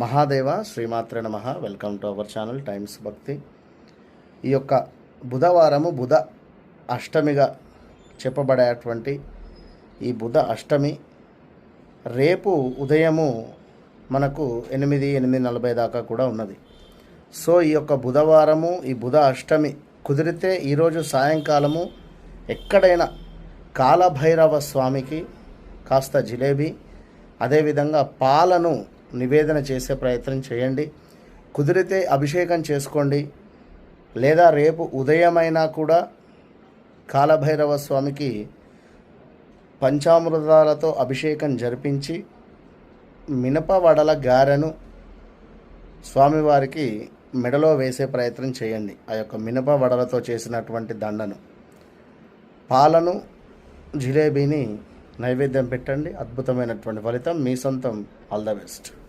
మహాదేవ శ్రీమాత్ర నమ. Welcome to our channel Times Bhakti. ఈ యొక్క బుధవారము బుధ అష్టమిగా చెప్పబడేటువంటి ఈ బుధ అష్టమి రేపు ఉదయము మనకు ఎనిమిది ఎనిమిది నలభై దాకా కూడా ఉన్నది. సో ఈ యొక్క బుధవారము ఈ బుధ అష్టమి కుదిరితే ఈరోజు సాయంకాలము ఎక్కడైనా కాలభైరవ స్వామికి కాస్త జిలేబీ అదేవిధంగా పాలను నివేదన చేసే ప్రయత్నం చేయండి. కుదిరితే అభిషేకం చేసుకోండి. లేదా రేపు ఉదయమైనా కూడా కాలభైరవ స్వామికి పంచామృతాలతో అభిషేకం జరిపించి మినప వడల గారెను స్వామివారికి మెడలో వేసే ప్రయత్నం చేయండి. ఆ యొక్క మినప వడలతో చేసినటువంటి దండను. పాలను జిలేబీని నైవేద్యం పెట్టండి. అద్భుతమైనటువంటి ఫలితం. మీ సొంతం. All the best.